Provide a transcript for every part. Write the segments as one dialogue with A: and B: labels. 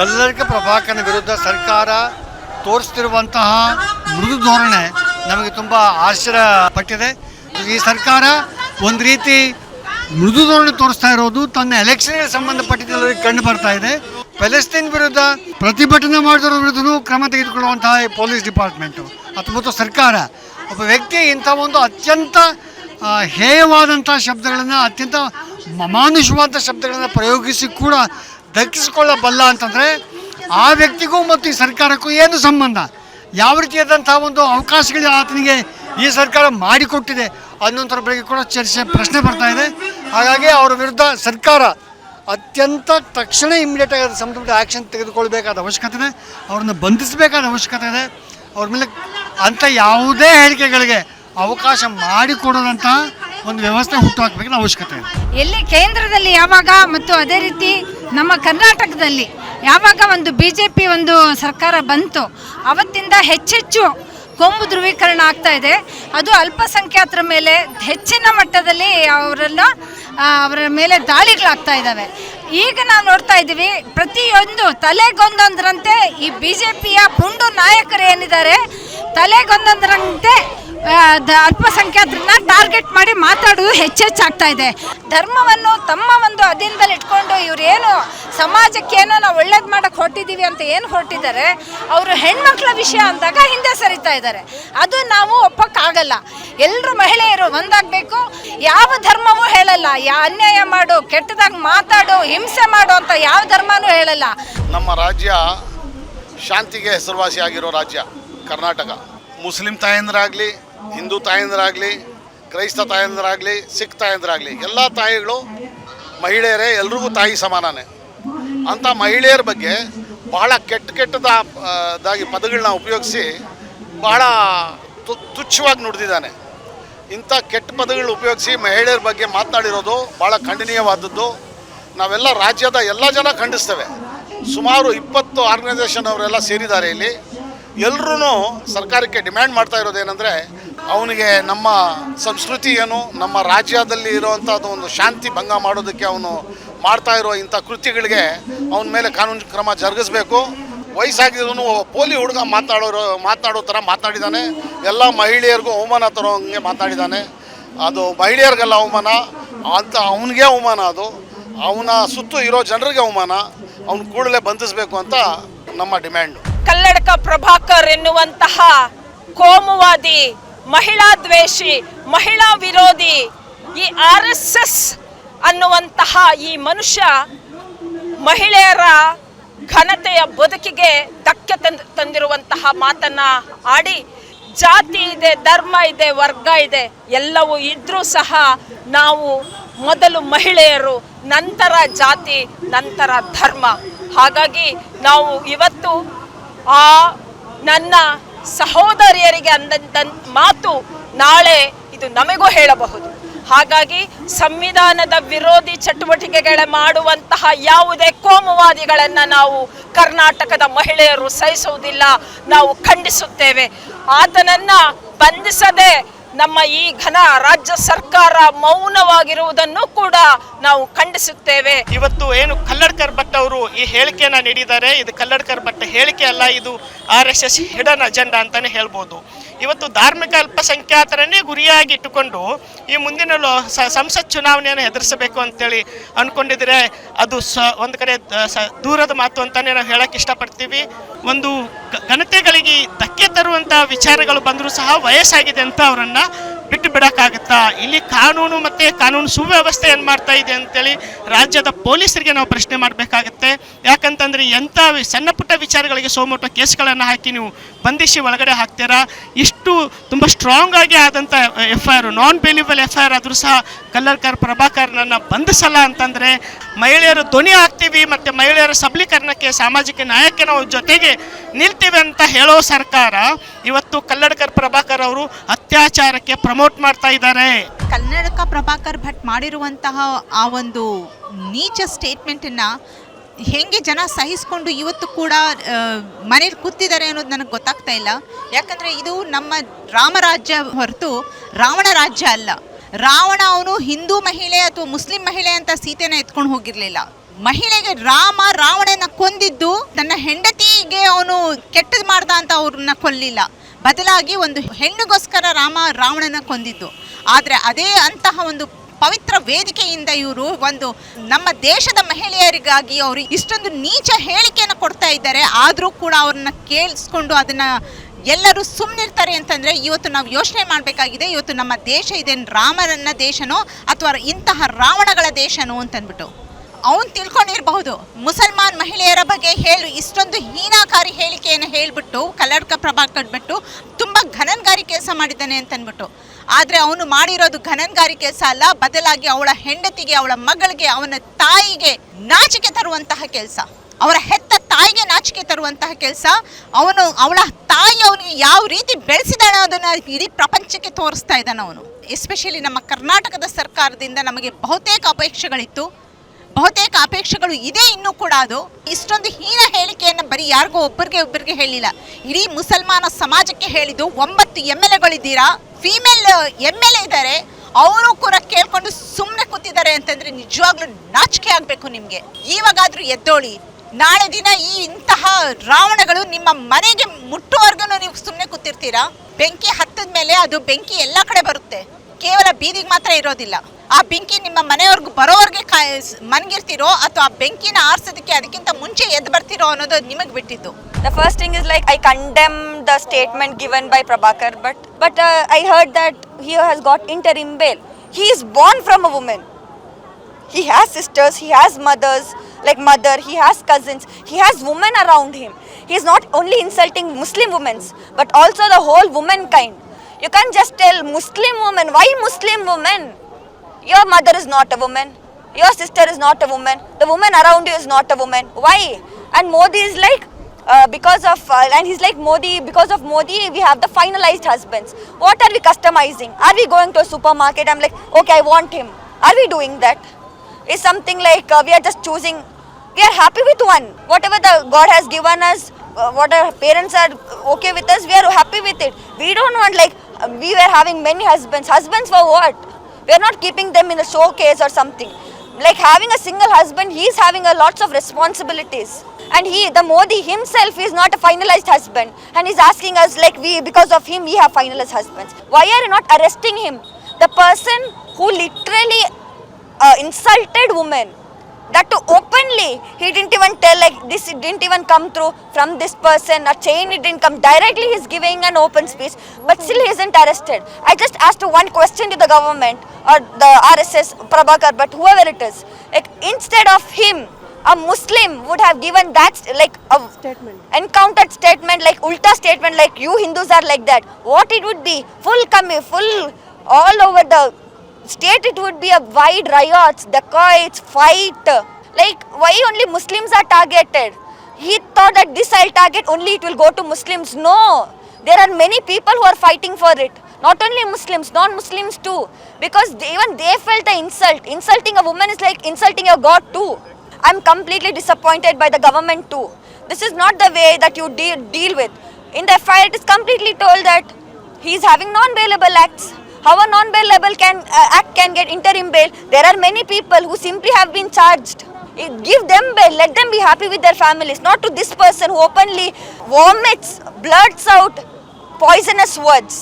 A: ಕಲ್ಲಡ್ಕ ಪ್ರಭಾಕರನ ವಿರುದ್ಧ ಸರ್ಕಾರ ತೋರಿಸ್ತಿರುವಂತಹ ಮೃದು ಧೋರಣೆ ನಮಗೆ ತುಂಬ ಆಶ್ಚರ್ಯ ಪಟ್ಟಿದೆ ಈ ಸರ್ಕಾರ ಒಂದು ರೀತಿ ಮೃದು ಧೋರಣೆ ತೋರಿಸ್ತಾ ಇರೋದು ತನ್ನ ಎಲೆಕ್ಷನ್ಗೆ ಸಂಬಂಧಪಟ್ಟಿದ್ದಲ್ಲಿ ಕಂಡು ಬರ್ತಾ ಇದೆ. ಪ್ಯಾಲೆಸ್ತೀನ್ ವಿರುದ್ಧ ಪ್ರತಿಭಟನೆ ಮಾಡಿದವರ ವಿರುದ್ಧನೂ ಕ್ರಮ ತೆಗೆದುಕೊಳ್ಳುವಂತಹ ಪೊಲೀಸ್ ಡಿಪಾರ್ಟ್ಮೆಂಟು ಅಥವಾ ಮತ್ತು ಸರ್ಕಾರ. ಒಬ್ಬ ವ್ಯಕ್ತಿ ಇಂಥ ಒಂದು ಅತ್ಯಂತ ಹೇಯವಾದಂಥ ಶಬ್ದಗಳನ್ನು, ಅತ್ಯಂತ ಮಮಾನುಷವಾದ ಶಬ್ದಗಳನ್ನು ಪ್ರಯೋಗಿಸಿ ಕೂಡ ದಕ್ಕಿಸಿಕೊಳ್ಳಬಲ್ಲ ಅಂತಂದರೆ ಆ ವ್ಯಕ್ತಿಗೂ ಮತ್ತು ಈ ಸರ್ಕಾರಕ್ಕೂ ಏನು ಸಂಬಂಧ? ಯಾವ ರೀತಿಯಾದಂಥ ಒಂದು ಅವಕಾಶಗಳು ಆತನಿಗೆ ಈ ಸರ್ಕಾರ ಮಾಡಿಕೊಟ್ಟಿದೆ ಅನ್ನೋಂಥರ ಬಗ್ಗೆ ಕೂಡ ಚರ್ಚೆ, ಪ್ರಶ್ನೆ ಬರ್ತಾ ಇದೆ. ಹಾಗಾಗಿ ಅವರ ವಿರುದ್ಧ ಸರ್ಕಾರ ಅತ್ಯಂತ ತಕ್ಷಣ ಇಮಿಡಿಯೇಟ್ ಆಗಿ ಸಂಬಂಧಪಟ್ಟ ಆ್ಯಕ್ಷನ್ ತೆಗೆದುಕೊಳ್ಬೇಕಾದ ಅವಶ್ಯಕತೆ ಇದೆ. ಅವ್ರನ್ನ ಬಂಧಿಸಬೇಕಾದ ಅವಶ್ಯಕತೆ ಇದೆ. ಅವ್ರ ಮೇಲೆ ಅಂಥ ಯಾವುದೇ ಹೇಳಿಕೆಗಳಿಗೆ ಅವಕಾಶ ಮಾಡಿಕೊಡೋದಂಥ ಒಂದು ವ್ಯವಸ್ಥೆ ಹುಟ್ಟುಹಾಕಬೇಕಾದ ಅವಶ್ಯಕತೆ ಇದೆ.
B: ಎಲ್ಲಿ ಕೇಂದ್ರದಲ್ಲಿ ಯಾವಾಗ ಮತ್ತು ಅದೇ ರೀತಿ ನಮ್ಮ ಕರ್ನಾಟಕದಲ್ಲಿ ಯಾವಾಗ ಒಂದು ಬಿ ಜೆ ಪಿ ಒಂದು ಸರ್ಕಾರ ಬಂತು ಅವತ್ತಿಂದ ಹೆಚ್ಚೆಚ್ಚು ಕೊಂಬು ಧ್ರುವೀಕರಣ ಆಗ್ತಾ ಇದೆ. ಅದು ಅಲ್ಪಸಂಖ್ಯಾತರ ಮೇಲೆ ಹೆಚ್ಚಿನ ಮಟ್ಟದಲ್ಲಿ ಅವರನ್ನು ಅವರ ಮೇಲೆ ದಾಳಿಗಳಾಗ್ತಾ ಇದ್ದಾವೆ. ಈಗ ನಾವು ನೋಡ್ತಾ ಇದ್ದೀವಿ, ಪ್ರತಿಯೊಂದು ತಲೆಗೊಂದೊಂದರಂತೆ ಈ ಬಿ ಜೆ ಪಿಯ ಪುಂಡು ನಾಯಕರು ಏನಿದ್ದಾರೆ, ತಲೆಗೊಂದೊಂದರಂತೆ ಅಲ್ಪಸಂಖ್ಯಾತರನ್ನ ಟಾರ್ಗೆಟ್ ಮಾಡಿ ಮಾತಾಡೋದು ಹೆಚ್ಚೆಚ್ಚಾಗ್ತಾ ಇದೆ. ಧರ್ಮವನ್ನು ತಮ್ಮ ಒಂದು ಅಧೀನದಲ್ಲಿ ಇಟ್ಕೊಂಡು ಇವ್ರು ಏನು ಸಮಾಜಕ್ಕೆ ಏನೋ ನಾವು ಒಳ್ಳೇದು ಮಾಡಕ್ಕೆ ಹೊರಟಿದ್ದೀವಿ ಅಂತ ಏನು ಹೊರಟಿದ್ದಾರೆ, ಅವರು ಹೆಣ್ಮಕ್ಳ ವಿಷಯ ಅಂದಾಗ ಹಿಂದೆ ಸರಿತಾ ಇದ್ದಾರೆ. ಅದು ನಾವು ಒಪ್ಪಕ್ಕಾಗಲ್ಲ. ಎಲ್ಲರೂ ಮಹಿಳೆಯರು ಒಂದಾಗಬೇಕು. ಯಾವ ಧರ್ಮವೂ ಹೇಳಲ್ಲ. ಯಾ ಅನ್ಯಾಯ ಮಾಡು, ಕೆಟ್ಟದಾಗ ಮಾತಾಡು, ಹಿಂಸೆ ಮಾಡು ಅಂತ ಯಾವ ಧರ್ಮನೂ ಹೇಳಲ್ಲ.
C: ನಮ್ಮ ರಾಜ್ಯ ಶಾಂತಿಗೆ ಹೆಸರುವಾಸಿಯಾಗಿರೋ ರಾಜ್ಯ ಕರ್ನಾಟಕ. ಮುಸ್ಲಿಂ ತಾಯಂದಿರಾಗಲಿ ಹಿಂದೂ ತಾಯಂದಿರಾಗಲಿ ಕ್ರೈಸ್ತ ತಾಯಂದಿರಾಗಲಿ ಸಿಖ್ ತಾಯಂದಿರಾಗಲಿ ಎಲ್ಲ ತಾಯಿಗಳು ಮಹಿಳೆಯರೇ ಎಲ್ರಿಗೂ ತಾಯಿ ಸಮಾನನೇ. ಅಂಥ ಮಹಿಳೆಯರ ಬಗ್ಗೆ ಬಹಳ ಕೆಟ್ಟ ಕೆಟ್ಟದ ಆ, ದಾಗಿ ಪದಗಳನ್ನ ಉಪಯೋಗಿಸಿ ಬಹಳ ತು ತುಚ್ಛವಾಗಿ ನುಡಿದಿದ್ದಾನೆ. ಇಂಥ ಕೆಟ್ಟ ಪದಗಳನ್ನ ಉಪಯೋಗಿಸಿ ಮಹಿಳೆಯರ ಬಗ್ಗೆ ಮಾತನಾಡಿರೋದು ಭಾಳ ಖಂಡನೀಯವಾದದ್ದು. ನಾವೆಲ್ಲ ರಾಜ್ಯದ ಎಲ್ಲ ಜನ ಖಂಡಿಸ್ತೇವೆ. ಸುಮಾರು ಇಪ್ಪತ್ತು ಆರ್ಗನೈಸೇಷನ್ ಅವರೆಲ್ಲ ಸೇರಿದ್ದಾರೆ ಇಲ್ಲಿ. ಎಲ್ಲರೂ ಸರ್ಕಾರಕ್ಕೆ ಡಿಮ್ಯಾಂಡ್ ಮಾಡ್ತಾ ಇರೋದೇನೆಂದರೆ ಅವನಿಗೆ ನಮ್ಮ ಸಂಸ್ಕೃತಿ ಏನು, ನಮ್ಮ ರಾಜ್ಯದಲ್ಲಿ ಇರುವಂಥದ್ದು ಒಂದು ಶಾಂತಿ ಭಂಗ ಮಾಡೋದಕ್ಕೆ ಅವನು ಮಾಡ್ತಾ ಇರೋ ಇಂಥ ಕೃತ್ಯಗಳಿಗೆ ಅವನ ಮೇಲೆ ಕಾನೂನು ಕ್ರಮ ಜರುಗಿಸ್ಬೇಕು. ವಯಸ್ಸಾಗಿರೋನು ಪೋಲಿ ಹುಡುಗ ಮಾತಾಡೋರು, ಮಾತಾಡೋ ಥರ ಮಾತನಾಡಿದ್ದಾನೆ ಎಲ್ಲ ಮಹಿಳೆಯರಿಗೂ ಅವಮಾನ ತರೋ ಹಂಗೆ ಮಾತಾಡಿದ್ದಾನೆ ಅದು ಮಹಿಳೆಯರಿಗೆಲ್ಲ ಅವಮಾನ, ಅಂತ ಅವನಿಗೆ ಅವಮಾನ ಅದು. ಅವನ ಸುತ್ತು ಇರೋ ಜನರಿಗೆ ಅವಮಾನ. ಅವನು ಕೂಡಲೇ ಬಂಧಿಸಬೇಕು ಅಂತ ನಮ್ಮ ಡಿಮ್ಯಾಂಡು.
D: ಕಲ್ಲಡಕ ಪ್ರಭಾಕರ್ ಎನ್ನುವಂತಹ ಕೋಮುವಾದಿ ಮಹಿಳಾ ದ್ವೇಷಿ, ಮಹಿಳಾ ವಿರೋಧಿ ಈ ಆರ್ ಎಸ್ ಎಸ್ ಅನ್ನುವಂತಹ ಈ ಮನುಷ್ಯ ಮಹಿಳೆಯರ ಘನತೆಯ ಬದುಕಿಗೆ ಧಕ್ಕೆ ತಂದು, ತಂದಿರುವಂತಹ ಮಾತನ್ನ ಆಡಿ ಜಾತಿ ಇದೆ, ಧರ್ಮ ಇದೆ, ವರ್ಗ ಇದೆ, ಎಲ್ಲವೂ ಇದ್ರೂ ಸಹ ನಾವು ಮೊದಲು ಮಹಿಳೆಯರು, ನಂತರ ಜಾತಿ, ನಂತರ ಧರ್ಮ. ಹಾಗಾಗಿ ನಾವು ಇವತ್ತು ಆ ನನ್ನ ಸಹೋದರಿಯರಿಗೆ ಅಂದಂತ ಮಾತು ನಾಳೆ ಇದು ನಮಗೂ ಹೇಳಬಹುದು. ಹಾಗಾಗಿ ಸಂವಿಧಾನದ ವಿರೋಧಿ ಚಟುವಟಿಕೆಗಳ ಮಾಡುವಂತಹ ಯಾವುದೇ ಕೋಮುವಾದಿಗಳನ್ನು ನಾವು ಕರ್ನಾಟಕದ ಮಹಿಳೆಯರು ಸಹಿಸುವುದಿಲ್ಲ, ನಾವು ಖಂಡಿಸುತ್ತೇವೆ. ಆತನನ್ನ ಬಂಧಿಸದೆ ನಮ್ಮ ಈ ಘನ ರಾಜ್ಯ ಸರ್ಕಾರ ಮೌನವಾಗಿರುವುದನ್ನು ಕೂಡ ನಾವು ಖಂಡಿಸುತ್ತೇವೆ.
E: ಇವತ್ತು ಏನು ಕಲ್ಲಡ್ಕರ್ ಭಟ್ ಅವರು ಈ ಹೇಳಿಕೆಯನ್ನ ನೀಡಿದ್ದಾರೆ. ಇದು ಕಲ್ಲಡ್ಕರ್ ಭಟ್ ಹೇಳಿಕೆ ಅಲ್ಲ, ಇದು R S S hidden agenda ಅಂತಾನೆ ಹೇಳ್ಬೋದು. ಇವತ್ತು ಧಾರ್ಮಿಕ ಅಲ್ಪಸಂಖ್ಯಾತರನ್ನೇ ಗುರಿಯಾಗಿ ಇಟ್ಟುಕೊಂಡು ಈ ಮುಂದಿನ ಸಂಸತ್ ಚುನಾವಣೆಯನ್ನು ಎದುರಿಸಬೇಕು ಅಂತೇಳಿ ಅಂದ್ಕೊಂಡಿದ್ರೆ ಅದು ಸ ಒಂದು ಕಡೆ ಸ- ದೂರದ ಮಾತು ಅಂತಲೇ ನಾವು ಹೇಳಕ್ಕೆ ಇಷ್ಟಪಡ್ತೀವಿ. ಒಂದು ಘನತೆಗಳಿಗೆ ಧಕ್ಕೆ ತರುವಂಥ ವಿಚಾರಗಳು ಬಂದರೂ ಸಹ ವಯಸ್ಸಾಗಿದೆ ಅಂತ ಅವರನ್ನ ಬಿಟ್ಟು ಬಿಡೋಕ್ಕಾಗತ್ತಾ? ಇಲ್ಲಿ ಕಾನೂನು ಮತ್ತು ಕಾನೂನು ಸುವ್ಯವಸ್ಥೆ ಏನು ಮಾಡ್ತಾ ಇದೆ ಅಂತೇಳಿ ರಾಜ್ಯದ ಪೊಲೀಸರಿಗೆ ನಾವು ಪ್ರಶ್ನೆ ಮಾಡಬೇಕಾಗತ್ತೆ. ಯಾಕಂತಂದ್ರೆ ಎಂಥ ಸಣ್ಣ ಪುಟ್ಟ ವಿಚಾರಗಳಿಗೆ ಸೋಮೋಟ ಕೇಸ್ಗಳನ್ನು ಹಾಕಿ ನೀವು ಬಂಧಿಸಿ ಒಳಗಡೆ ಹಾಕ್ತೀರಾ? ಇಷ್ಟು ತುಂಬ ಸ್ಟ್ರಾಂಗ್ ಆಗಿ ಆದಂಥ F I R non bailable F I R ಆದರೂ ಸಹ ಕಲ್ಲರ್ಕರ್, ಪ್ರಭಾಕರ್ನನ್ನು ಬಂಧಿಸಲ್ಲ ಅಂತಂದರೆ ಮಹಿಳೆಯರು ಧ್ವನಿ ಹಾಕ್ತೀವಿ ಮತ್ತು ಮಹಿಳೆಯರ ಸಬಲೀಕರಣಕ್ಕೆ, ಸಾಮಾಜಿಕ ನ್ಯಾಯಕ್ಕೆ ನಾವು ಜೊತೆಗೆ ನಿಲ್ತೀವಿ ಅಂತ ಹೇಳೋ ಸರ್ಕಾರ ಇವತ್ತು ಕಲ್ಲಡ್ಕರ್, ಪ್ರಭಾಕರ್ ಅವರು ಅತ್ಯಾಚಾರಕ್ಕೆ ಪ್ರಮೋಟ್ ಮಾಡ್ತಾ ಇದ್ದಾರೆ.
F: ಕನ್ನಡಕ ಪ್ರಭಾಕರ್ ಭಟ್ ಮಾಡಿರುವಂತಹ ಆ ಒಂದು ನೀಚ ಸ್ಟೇಟ್ಮೆಂಟನ್ನು ಹೆಂಗೆ ಜನ ಸಹಿಸಿಕೊಂಡು ಇವತ್ತು ಕೂಡ ಮನೇಲಿ ಕೂತಿದ್ದಾರೆ ಅನ್ನೋದು ನನಗೆ ಗೊತ್ತಾಗ್ತಾ ಇಲ್ಲ. ಯಾಕಂದರೆ ಇದು ನಮ್ಮ ರಾಮರಾಜ್ಯ ಹೊರತು ರಾವಣ ರಾಜ್ಯ ಅಲ್ಲ. ರಾವಣ ಅವನು ಹಿಂದೂ ಮಹಿಳೆ ಅಥವಾ ಮುಸ್ಲಿಂ ಮಹಿಳೆ ಅಂತ ಸೀತೆನ ಎತ್ಕೊಂಡು ಹೋಗಿರಲಿಲ್ಲ. ಮಹಿಳೆಗೆ ರಾಮ ರಾವಣನ ಕೊಂದಿದ್ದು ತನ್ನ ಹೆಂಡತಿಗೆ ಅವನು ಕೆಟ್ಟದ್ದು ಮಾಡ್ದ ಅಂತ ಅವ್ರನ್ನ ಕೊಲ್ಲಿಲ್ಲ. ಬದಲಾಗಿ ಒಂದು ಹೆಣ್ಣುಗೋಸ್ಕರ ರಾಮ ರಾವಣನ ಕೊಂದಿದ್ದು. ಆದರೆ ಅದೇ ಅಂತಹ ಒಂದು ಪವಿತ್ರ ವೇದಿಕೆಯಿಂದ ಇವರು ಒಂದು ನಮ್ಮ ದೇಶದ ಮಹಿಳೆಯರಿಗಾಗಿ ಅವರು ಇಷ್ಟೊಂದು ನೀಚ ಹೇಳಿಕೆಯನ್ನು ಕೊಡ್ತಾ ಇದ್ದಾರೆ. ಆದರೂ ಕೂಡ ಅವ್ರನ್ನ ಕೇಳಿಸ್ಕೊಂಡು ಅದನ್ನು ಎಲ್ಲರೂ ಸುಮ್ಮನಿರ್ತಾರೆ ಅಂತಂದರೆ ಇವತ್ತು ನಾವು ಯೋಚನೆ ಮಾಡಬೇಕಾಗಿದೆ, ಇವತ್ತು ನಮ್ಮ ದೇಶ ಇದೇನು ರಾಮರನ್ನ ದೇಶನೋ ಅಥವಾ ಇಂತಹ ರಾವಣಗಳ ದೇಶನೋ ಅಂತಂದ್ಬಿಟ್ಟು. ಅವನು ತಿಳ್ಕೊಂಡಿರಬಹುದು. ಮುಸಲ್ಮಾನ್ ಮಹಿಳೆಯರ ಬಗ್ಗೆ ಹೇಳು, ಇಷ್ಟೊಂದು ಹೀನಾಕಾರಿ ಹೇಳಿಕೆಯನ್ನು ಹೇಳಿಬಿಟ್ಟು ಕಲ್ಲಡ್ಕ ಪ್ರಭಾ ಕಟ್ಬಿಟ್ಟು ತುಂಬ ಘನನ್ಗಾರಿ ಕೆಲಸ ಮಾಡಿದ್ದಾನೆ ಅಂತನ್ಬಿಟ್ಟು. ಆದರೆ ಅವನು ಮಾಡಿರೋದು ಘನನ್ಗಾರಿ ಕೆಲಸ ಅಲ್ಲ, ಬದಲಾಗಿ ಅವಳ ಹೆಂಡತಿಗೆ, ಅವಳ ಮಗಳಿಗೆ, ಅವನ ತಾಯಿಗೆ ನಾಚಿಕೆ ತರುವಂತಹ ಕೆಲಸ. ಅವರ ಹೆತ್ತ ತಾಯಿಗೆ ನಾಚಿಕೆ ತರುವಂತಹ ಕೆಲಸ. ಅವನು, ಅವಳ ತಾಯಿ ಅವನಿಗೆ ಯಾವ ರೀತಿ ಬೆಳೆಸಿದಾಳೆ ಅದನ್ನು ಇಡೀ ಪ್ರಪಂಚಕ್ಕೆ ತೋರಿಸ್ತಾ ಇದ್ದಾನೆ ಅವನು ಎಸ್ಪೆಷಲಿ ನಮ್ಮ ಕರ್ನಾಟಕದ ಸರ್ಕಾರದಿಂದ ನಮಗೆ ಬಹುತೇಕ ಅಪೇಕ್ಷೆಗಳಿತ್ತು. ಬಹುತೇಕ ಅಪೇಕ್ಷೆಗಳು ಇದೆ ಇನ್ನೂ ಕೂಡ ಅದು. ಇಷ್ಟೊಂದು ಹೀನ ಹೇಳಿಕೆಯನ್ನು ಬರೀ ಯಾರಿಗೂ ಒಬ್ಬರಿಗೆ ಒಬ್ಬರಿಗೆ ಹೇಳಿಲ್ಲ. ಇಡೀ ಮುಸಲ್ಮಾನ ಸಮಾಜಕ್ಕೆ ಹೇಳಿದ್ದು ಒಂಬತ್ತು ಎಂ ಎಲ್ ಎಗಳಿದ್ದೀರಾ? ಫೀಮೇಲ್, ಎಂ ಎಲ್ ಎ ಇದ್ದಾರೆ. ಅವರು ಕೂಡ ಕೇಳ್ಕೊಂಡು ಸುಮ್ಮನೆ ಕೂತಿದ್ದಾರೆ ಅಂತಂದ್ರೆ ನಿಜವಾಗ್ಲೂ ನಾಚಿಕೆ ಆಗಬೇಕು ನಿಮಗೆ. ಇವಾಗಾದ್ರೂ ಎದ್ದೋಳಿ. ನಾಳೆ ದಿನ ಈ ಇಂತಹ ರಾವಣಗಳು ನಿಮ್ಮ ಮನೆಗೆ ಮುಟ್ಟುವರೆಗೂ ನೀವು ಸುಮ್ಮನೆ ಕೂತಿರ್ತೀರಾ? ಬೆಂಕಿ ಹತ್ತದ ಮೇಲೆ ಅದು ಬೆಂಕಿ ಎಲ್ಲ ಕಡೆ ಬರುತ್ತೆ. ಕೇವಲ ಬೀದಿಗೆ ಮಾತ್ರ ಇರೋದಿಲ್ಲ ಆ ಬೆಂಕಿ ನಿಮ್ಮ ಮನೆಯವ್ರಿಗೂ ಬರೋವರೆಗೆ ಕಾಯ್ ಮನಗಿರ್ತಿರೋ ಅಥವಾ ಆ ಬೆಂಕಿನ ಆರಿಸೋದಕ್ಕೆ ಅದಕ್ಕಿಂತ ಮುಂಚೆ ಎದ್ದು ಬರ್ತಿರೋ ಅನ್ನೋದು ನಿಮಗೆ ಬಿಟ್ಟಿದ್ದು
G: The first thing is like I condemn the statement given by Prabhakar, but but uh, that he that he has got interim bail. He is born from a woman. He has sisters, he has mothers, like mother, he has cousins, he has women around him. He is not only insulting Muslim women, but also the whole womankind. You can't just tell Muslim woman, why Muslim woman? Your mother is not a woman. Your sister is not a woman. The woman around you is not a woman. Why? And Modi is like, uh, because of, uh, and he's like Modi, because of Modi, we have the finalized husbands. What are we customizing? Are we going to a supermarket? I'm like, okay, I want him. Are we doing that? Is something like uh, we are just choosing, we are happy with one. Whatever the God has given us, uh, what our parents are okay with us, we are happy with it. We don't want like, we were having many husbands. Husbands for what? We are not keeping them in a showcase or something. Like having a single husband, he is having a lots of responsibilities. And he, the Modi himself is not a finalized husband. And he's asking us like we, because of him, we have finalized husbands. Why are you not arresting him? The person who literally uh, insulted women that too openly. He didn't even tell like this it didn't even come through from this person. A chain it didn't come. Directly he's giving an open speech but still he isn't arrested. I just asked one question to the government or the rss prabhakar but whoever it is like instead of him a muslim would have given that like a statement. encountered statement like ulta statement like you hindus are like that. What it would be? Full coming full all over the state it would be a wide riots, dacoits, fight. Like why only Muslims are targeted? He thought that this I'll target only it will go to Muslims. No, there are many people who are fighting for it. Not only Muslims, non-Muslims too. Because they, even they felt the insult. Insulting a woman is like insulting your God too. I'm completely disappointed by the government too. This is not the way that you deal, deal with. In the FIR, it is completely told that he is having non-bailable acts. How a non-bailable can uh, act can get interim bail? There are many people who simply have been charged. Eh, Give them bail. Let them be happy with their families. Not to this person who openly vomits, blurts out poisonous words.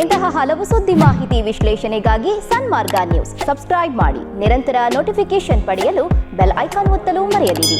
H: ಇಂತಹ ಹಲವು ಸುದ್ದಿ ಮಾಹಿತಿ ವಿಶ್ಲೇಷಣೆಗಾಗಿ ಸನ್ಮಾರ್ಗ news subscribe ಮಾಡಿ ನಿರಂತರ notification ಪಡೆಯಲು bell icon ಒತ್ತಲು ಮರೆಯದಿರಿ